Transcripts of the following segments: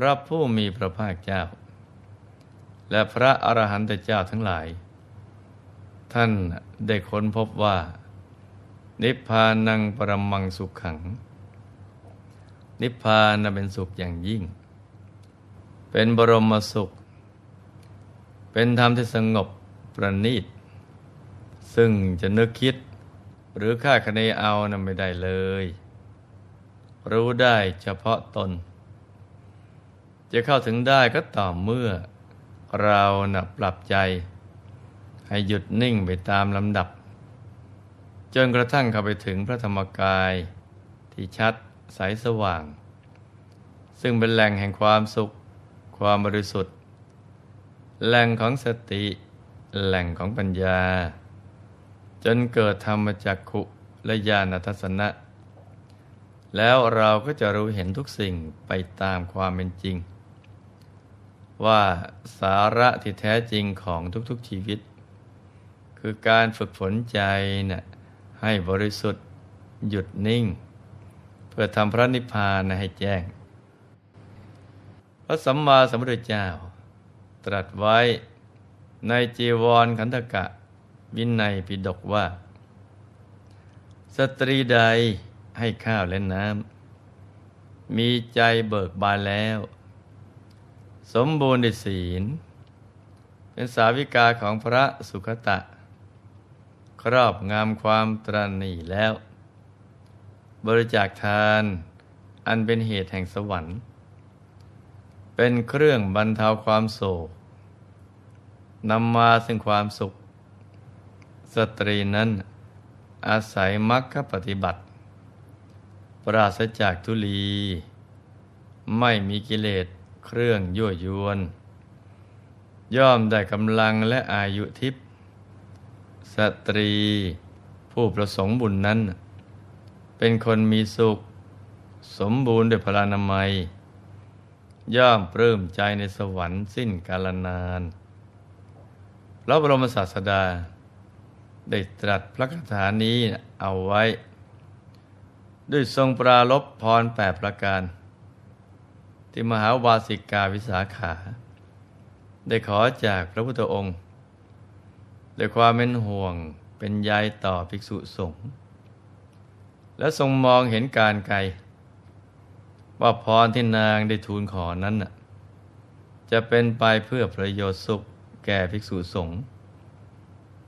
พระผู้มีพระภาคเจ้า และพระอรหันตเจ้าทั้งหลาย ท่านได้ค้นพบว่า นิพพานังปรมังสุขขัง นิพพานนเป็นสุขอย่างยิ่ง เป็นบรมสุข เป็นธรรมที่สงบประณีต ซึ่งจะนึกคิดหรือค่าคะเนเอานั้นไม่ได้เลย รู้ได้เฉพาะตน จะเข้าถึงได้ก็ต่อเมื่อ เรานะปรับใจ ให้หยุดนิ่งไปตามลำดับ จนกระทั่งเข้าไปถึงพระธรรมกาย ที่ชัดใสสว่าง ซึ่งเป็นแหล่งแห่งความสุข ความบริสุทธิ์ แหล่งของสติ แหล่งของปัญญา จนเกิดธรรมจักขุและญาณทัศนะแล้วเราก็จะรู้เห็นทุกสิ่งไปตามความเป็นจริง ว่าสาระที่แท้จริงของทุกๆชีวิต คือการฝึกฝนใจนะ่ะให้บริสุทธิ์หยุดนิ่ง เพื่อทำพระนิพพานนะให้แจ้ง พระสัมมาสัมพุทธเจ้า ตรัสไว้ในจีวรขันธกะ วินัยปิฎกว่า สตรีใดให้ข้าวและน้ำมีใจเบิกบานแล้ว สมบูรณ์ด้วยศีล เป็นสาวิกาของพระสุคตะ ครอบงามความตรณีแล้ว บริจาคทานอันเป็นเหตุแห่งสวรรค์ เป็นเครื่องบรรเทาความโศกนำมาซึ่งความสุข สตรีนั้นอาศัยมรรคปฏิบัติ ปราศจากทุลี ไม่มีกิเลส เครื่องยั่วยวน ย่อมได้กำลังและอายุทิพย์สตรี ผู้ประสงค์บุญนั้น เป็นคนมีสุข สมบูรณ์ด้วยพลานามัย ย่อมปลื้มใจในสวรรค์สิ้นกาลนานพระบรมศาสดา ได้ตรัสพระคาถานี้เอาไว้ ด้วยทรงปรารบพรแปดประการ ที่มหาวาสิกาวิสาขา ได้ขอจากพระพุทธองค์ด้วยความเป็นห่วงเป็นใยต่อภิกษุสงฆ์และทรงมองเห็นการไกล ว่าพรที่นางได้ทูลขอนั้นจะเป็นไปเพื่อประโยชน์สุขแก่ภิกษุสงฆ์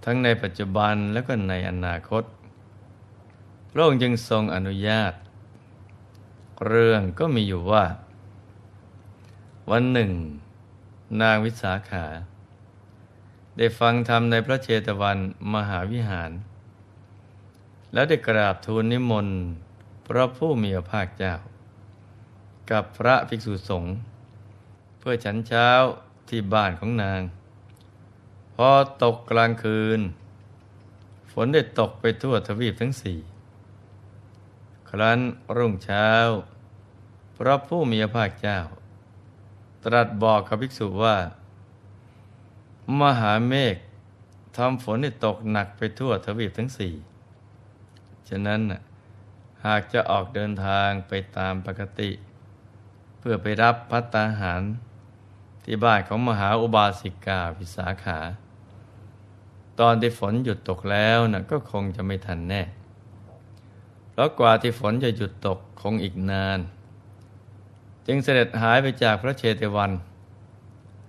ทั้งในปัจจุบันและก็ในอนาคต พระองค์จึงทรงอนุญาต เรื่องก็มีอยู่ว่า วันหนึ่ง นางวิสาขา ได้ฟังธรรมในพระเชตวันมหาวิหาร แล้วได้กราบทูลนิมนต์พระผู้มีพระภาคเจ้า กับพระภิกษุสงฆ์เพื่อฉันเช้าที่บ้านของนาง พอตกกลางคืน ฝนได้ตกไปทั่วทวีปทั้งสี่ ครั้นรุ่งเช้า พระผู้มีพระภาคเจ้า ตรัสบอกกับภิกษุว่า มหาเมฆทำฝนให้ตกหนักไปทั่วทวีปทั้งสี่ฉะนั้นหากจะออกเดินทางไปตามปกติ เพื่อไปรับพัตตาหาร ที่บ้านของมหาอุบาสิกาวิสาขา ตอนที่ฝนหยุดตกแล้วนะก็คงจะไม่ทันแน่ เพราะกว่าที่ฝนจะหยุดตกคงอีกนาน จึงเสด็จหายไปจากพระเชตวัน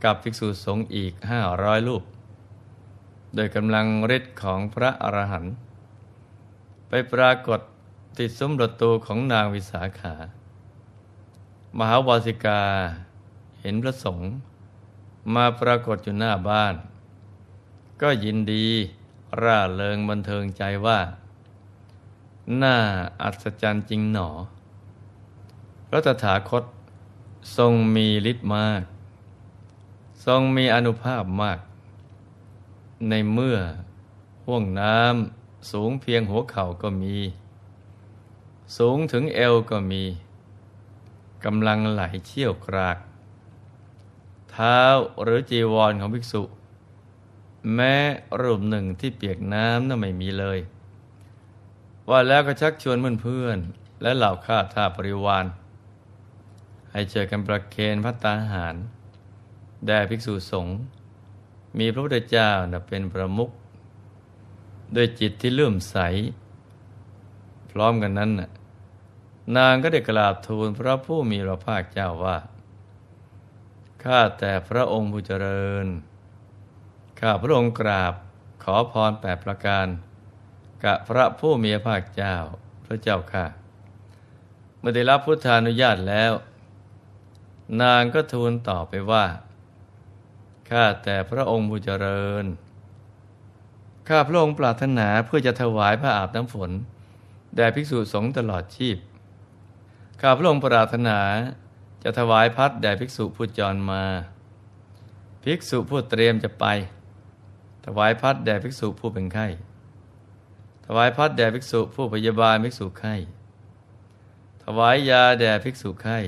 กับภิกษุสงฆ์อีกห้าร้อยรูป โดยกำลังฤทธิ์ของพระอรหันต์ไปปรากฏติดซุ้มประตูของนางวิสาขา มหาวาสิกาเห็นพระสงฆ์มาปรากฏอยู่หน้าบ้าน ก็ยินดีร่าเริงบันเทิงใจว่า น่าอัศจรรย์จริงหนอ พระตถาคต ทรงมีฤทธิ์มาก ทรงมีอนุภาพมาก ในเมื่อห่วงน้ำสูงเพียงหัวเข่าก็มี สูงถึงเอวก็มีกำลังไหลเชี่ยวกราก เท้าหรือจีวรของภิกษุ แม้รูปหนึ่งที่เปียกน้ำน่ะไม่มีเลย ว่าแล้วก็ชักชวนเพื่อนๆและเหล่าข้าทาสบริวาร ให้เจอกันประเคนพัตตาหาร แด่ภิกษุสงฆ์มีพระพุทธเจ้านะเป็นประมุขด้วยจิตที่เลื่อมใส พร้อมกันนั้นน่ะนางก็ได้กราบทูลพระผู้มีพระภาคเจ้าว่า ข้าแต่พระองค์ผู้เจริญ ข้าพระองค์กราบขอพรแปดประการกับพระผู้มีพระภาคเจ้าพระเจ้าค่ะ เมื่อได้รับพุทธานุญาตแล้ว นางก็ทูลต่อไปว่า ข้าแต่พระองค์ผู้เจริญ ข้าพระองค์ปรารถนาเพื่อจะถวายพระอาบน้ำฝน แด่ภิกษุสงฆ์ตลอดชีพ ข้าพระองค์ปรารถนาจะถวายพัดแด่ภิกษุผู้จรมา ภิกษุผู้เตรียมจะไป ถวายพัดแด่ภิกษุผู้เป็นไข้ ถวายพัดแด่ภิกษุผู้พยาบาลภิกษุไข้ ถวายยาแด่ภิกษุไข้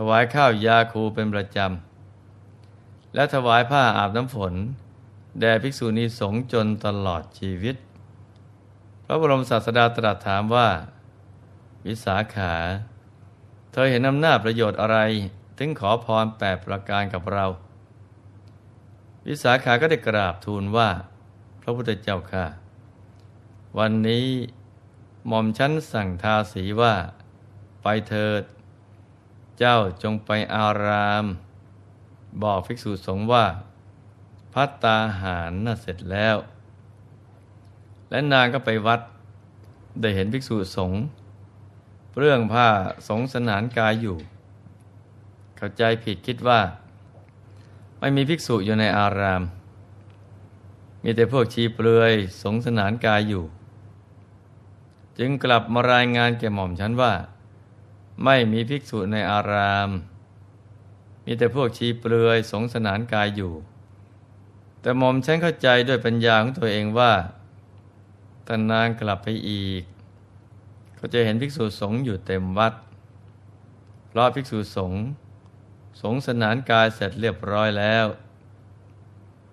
ถวายข้าวยาคูเป็นประจำ และถวายผ้าอาบน้ำฝน แด่ภิกษุณีสงฆ์จนตลอดชีวิต พระบรมศาสดาตรัสถามว่า วิสาขา เธอเห็นอำนาจประโยชน์อะไร ถึงขอพรแปดประการกับเรา วิสาขาก็ได้กราบทูลว่า พระพุทธเจ้าค่ะ วันนี้หม่อมชั้นสั่งทาสีว่า ไปเถิด เจ้าจงไปอาราม บอกภิกษุสงฆ์ว่า พัตตาหารน่ะเสร็จแล้ว และนางก็ไปวัด ได้เห็นภิกษุสงฆ์เรื่องผ้าสงสนานกายอยู่ เข้าใจผิดคิดว่า ไม่มีภิกษุอยู่ในอาราม มีแต่พวกชีเปลือยสงสนานกายอยู่ จึงกลับมารายงานแก่หม่อมฉันว่า ไม่มีภิกษุในอาราม มีแต่พวกชีเปลือยสงสนานกายอยู่ แต่หม่อมฉันเข้าใจด้วยปัญญาของตัวเองว่าตานางกลับไปอีก ก็จะเห็นภิกษุสงฆ์อยู่เต็มวัด เพราะภิกษุสงฆ์สงสนานกายเสร็จเรียบร้อยแล้ว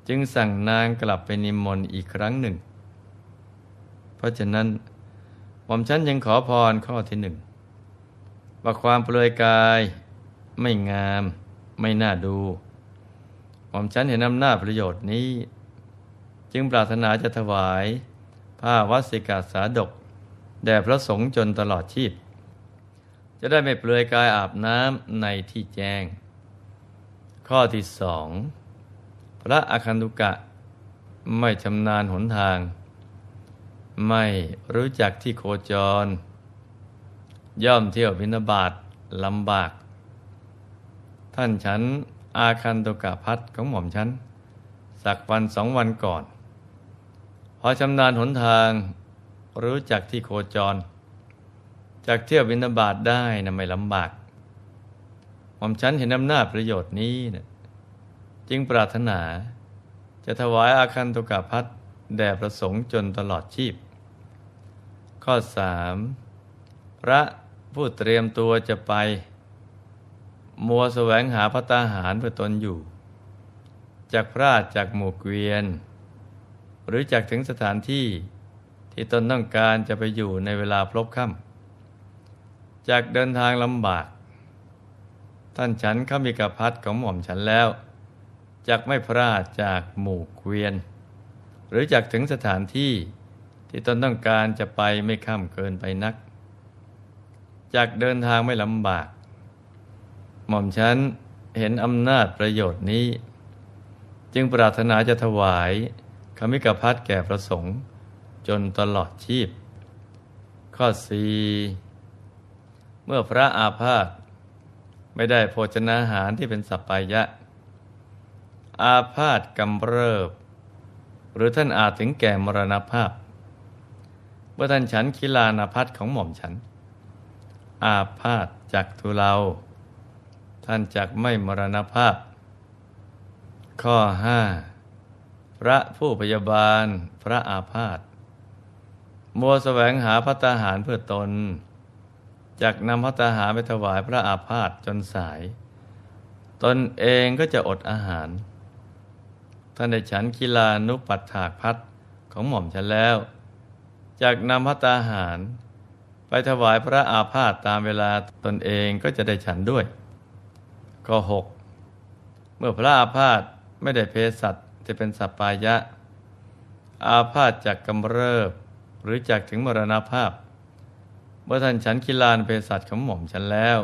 จึงสั่งนางกลับไปนิมนต์อีกครั้งหนึ่ง เพราะฉะนั้นหม่อมฉันยังขอพรข้อที่หนึ่ง ว่าความเปลือยกาย ไม่งาม ไม่น่าดูหม่อมฉันเห็นอำนาจประโยชน์นี้ จึงปรารถนาจะถวาย ผ้าวัสิกาสาดก แด่พระสงฆ์จนตลอดชีพ จะได้ไม่เปลือยกายอาบน้ำในที่แจ้ง ข้อที่สองพระอคันตุกะ ไม่ชำนาญหนทาง ไม่รู้จักที่โคจร ย่อมเที่ยวบินาบาตลำบาก ท่านฉันอาคันตุกะพัดของหม่อมฉัน สักวันสองวันก่อน พอชำนาญหนทางรู้จักที่โคจร จากเที่ยวบินาบาตได้นะไม่ลำบาก หม่อมฉันเห็นอำนาจประโยชน์นี้นะจึงปรารถนา จะถวายอาคันตุกะพัดแด่ประสงค์จนตลอดชีพ ข้อสามพระ ผู้เตรียมตัวจะไป มัวแสวงหาพระตาหารเพื่อตนอยู่ จากพระจากหมู่เกวียน หรือจากถึงสถานที่ที่ตนต้องการจะไปอยู่ในเวลาพลบค่ำจากเดินทางลำบาก ท่านฉันข้ามีกับพัดของหม่อมฉันแล้วจากไม่พลาดจากหมู่เกวียน หรือจากถึงสถานที่ที่ตนต้องการจะไปไม่ข้ามเกินไปนัก จากเดินทางไม่ลำบาก หม่อมฉันเห็นอำนาจประโยชน์นี้ จึงปรารถนาจะถวายคมิกพัดแก่พระสงฆ์จนตลอดชีพ ข้อสี่เมื่อพระอาพาธไม่ได้โภชนาหารที่เป็นสัปปายะ อาพาธกำเริบ หรือท่านอาจถึงแก่มรณภาพเมื่อท่านฉันคิลานาพัดของหม่อมฉัน อาพาธจากทุเลาท่านจักไม่มรณภาพ ข้อห้าพระผู้พยาบาลพระอาพาธมัวแสวงหาพระตาหารเพื่อตนจากนำพระตาหารไปถวายพระอาพาธจนสาย ตนเองก็จะอดอาหาร ท่านได้ฉันกีฬานุปัฏฐากพัดของหม่อมฉันแล้ว จากนำพระตาหาร ไปถวายพระอาพาธตามเวลาตนเองก็จะได้ฉันด้วยข้อ6เมื่อพระอาพาธไม่ได้เพศสัตว์จะเป็นสัปปายะ อาพาธจากกำเริบ หรือจากถึงมรณภาพ เมื่อท่านฉันกิลานเพศสัตว์ของหม่อมฉันแล้ว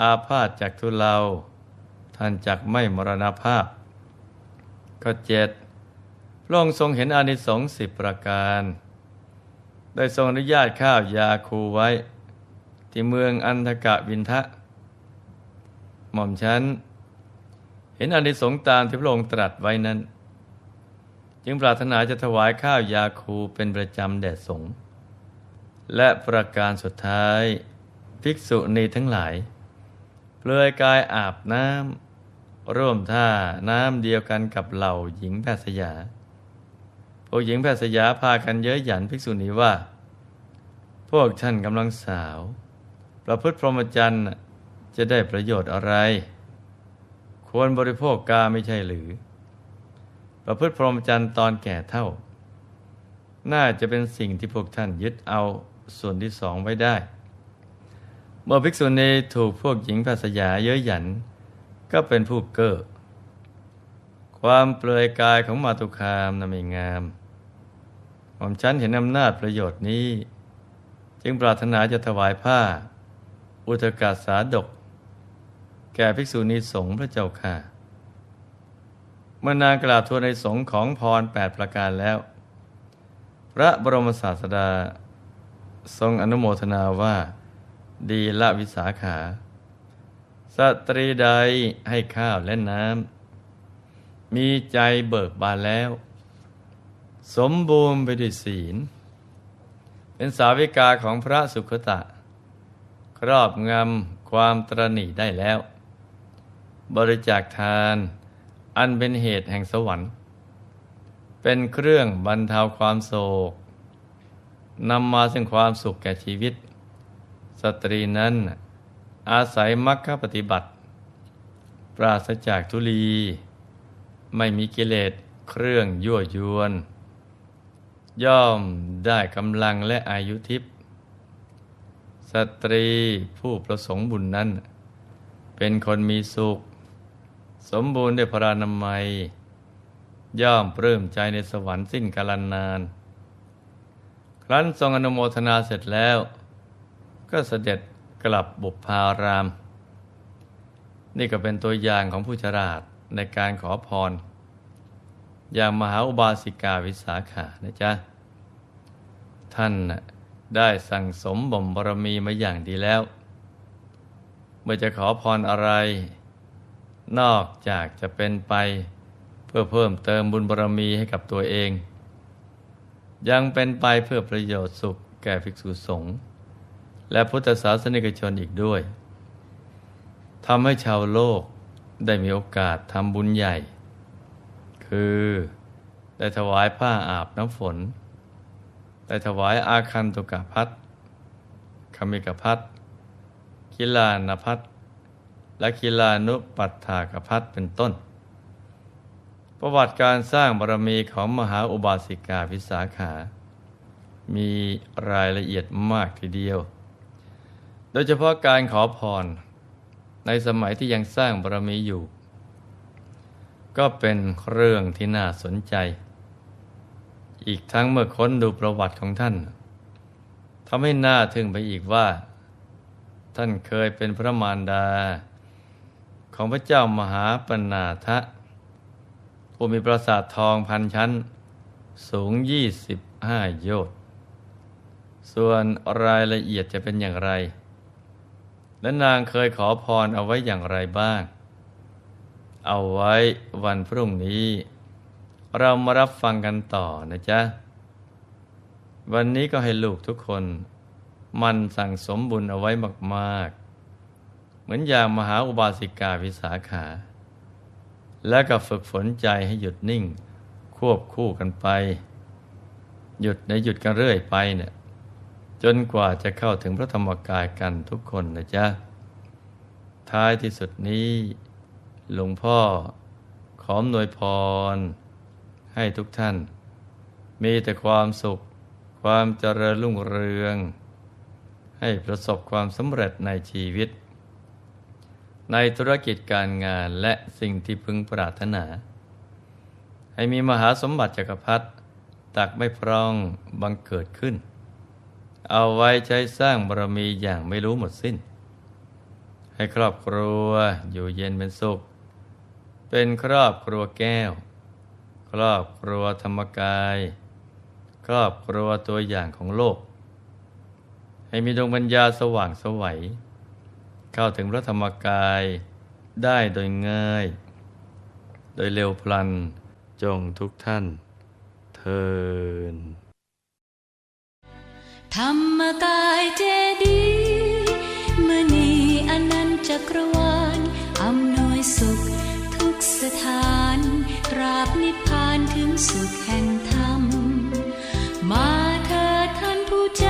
อาพาธจากทุเลาท่านจักไม่มรณภาพ ก็เจ็ดพระองค์ทรงเห็นอานิสงส์สิบประการ ได้ทรงอนุญาตข้าวยาคูไว้ ที่เมืองอันทกะวินทะ หม่อมฉัน เห็นอานิสงส์ตามที่พระองค์ตรัสไว้นั้น จึงปรารถนาจะถวายข้าวยาคูเป็นประจำแด่สงฆ์และประการสุดท้าย ภิกษุณีทั้งหลาย เปลือยกายอาบน้ำร่วมท่าน้ำเดียวกันกับเหล่าหญิงแพทย์สยา พวกหญิงแพทย์สยาพากันเย้ยหยันภิกษุณีว่า พวกท่านกำลังสาว ประพฤติพรหมจรรย์จะได้ประโยชน์อะไร ควรบริโภคกาไม่ใช่หรือ ประพฤติพรหมจรรย์ตอนแก่เท่า น่าจะเป็นสิ่งที่พวกท่านยึดเอาส่วนที่สองไว้ได้ เมื่อภิกษุณีถูกพวกหญิงแพทย์สยาเย้ยหยัน ก็เป็นผู้เก้อความเปลือยกายของมาตุคามน่ะไม่งาม ผมฉันเห็นอำนาจประโยชน์นี้ จึงปรารถนาจะถวายผ้า อุทกาสาดก แก่ภิกษุณีสงฆ์พระเจ้าค่ะเมื่อนางกราบทูลในสงฆ์ของพรแปดประการแล้ว พระบรมศาสดา ทรงอนุโมทนาว่า ดีละวิสาขา สตรีใดให้ข้าวและน้ำมีใจเบิกบานแล้ว สมบูรณ์ไปด้วยศีล เป็นสาวิกาของพระสุขตะ ครอบงำความตรณีได้แล้ว บริจาคทาน อันเป็นเหตุแห่งสวรรค์ เป็นเครื่องบรรเทาความโศกนำมาซึ่งความสุขแก่ชีวิต สตรีนั้นอาศัยมรรคปฏิบัติ ปราศจากทุลี ไม่มีกิเลสเครื่องยั่วยวน ย่อมได้กำลังและอายุทิพย์สตรีผู้ประสงค์บุญนั้น เป็นคนมีสุข สมบูรณ์ด้วยพรานามัย ย่อมปลื้มใจในสวรรค์สิ้นกาลนาน ครั้นทรงอนุโมทนาเสร็จแล้ว ก็เสด็จกลับบุพาราม นี่ก็เป็นตัวอย่างของผู้ฉลาดในการขอพรอย่างมหาอุบาสิกาวิสาขานะจ๊ะ ท่านได้สั่งสมบ่มบารมีมาอย่างดีแล้ว เมื่อจะขอพรอะไร นอกจากจะเป็นไป เพื่อเพิ่มเติมบุญบารมีให้กับตัวเอง ยังเป็นไปเพื่อประโยชน์สุขแก่ภิกษุสงฆ์และพุทธศาสนิกชนอีกด้วยทำให้ชาวโลกได้มีโอกาสทำบุญใหญ่ คือได้ถวายผ้าอาบน้ำฝน ได้ถวายอาคันตุกะพัดคมิกพัดกิลานพัดและกิลานุปัฏฐากพัดเป็นต้น ประวัติการสร้างบารมีของมหาอุบาสิกาวิสาขา มีรายละเอียดมากทีเดียว โดยเฉพาะการขอพร ในสมัยที่ยังสร้างบารมีอยู่ ก็เป็นเรื่องที่น่าสนใจ อีกทั้งเมื่อค้นดูประวัติของท่านทำให้น่าทึ่งไปอีกว่า ท่านเคยเป็นพระมารดา ของพระเจ้ามหาปนาทะผู้มีปราสาททองพันชั้น สูงยี่สิบห้าโยชน์ส่วนรายละเอียดจะเป็นอย่างไร และนางเคยขอพรเอาไว้อย่างไรบ้าง เอาไว้วันพรุ่งนี้ เรามารับฟังกันต่อนะจ๊ะ วันนี้ก็ให้ลูกทุกคน มันสั่งสมบุญเอาไว้มาก ๆ เหมือนอย่างมหาอุบาสิกาวิสาขา และก็ฝึกฝนใจให้หยุดนิ่ง ควบคู่กันไป หยุดในหยุดกันเรื่อยไปเนี่ยจนกว่าจะเข้าถึงพระธรรมกายกันทุกคนนะจ๊ะ ท้ายที่สุดนี้ หลวงพ่อขอมนวยพร ให้ทุกท่าน มีแต่ความสุข ความเจริญรุ่งเรือง ให้ประสบความสำเร็จในชีวิต ในธุรกิจการงานและสิ่งที่พึงปรารถนา ให้มีมหาสมบัติจักรพรรดิตักไม่พร่องบังเกิดขึ้น เอาไว้ใช้สร้างบารมีอย่างไม่รู้หมดสิ้น ให้ครอบครัวอยู่เย็นเป็นสุข เป็นครอบครัวแก้ว ครอบครัวธรรมกาย ครอบครัวตัวอย่างของโลก ให้มีดวงปัญญาสว่างสวัย เข้าถึงพระธรรมกายได้โดยง่าย โดยเร็วพลันจงทุกท่านเทินธรรมกายเจดีมณีอนันต์จักรวาลอำนวยสุขทุกสถาน ราบนิพพานถึงสุขแห่งธรรม มาเธอท่านผู้ใจ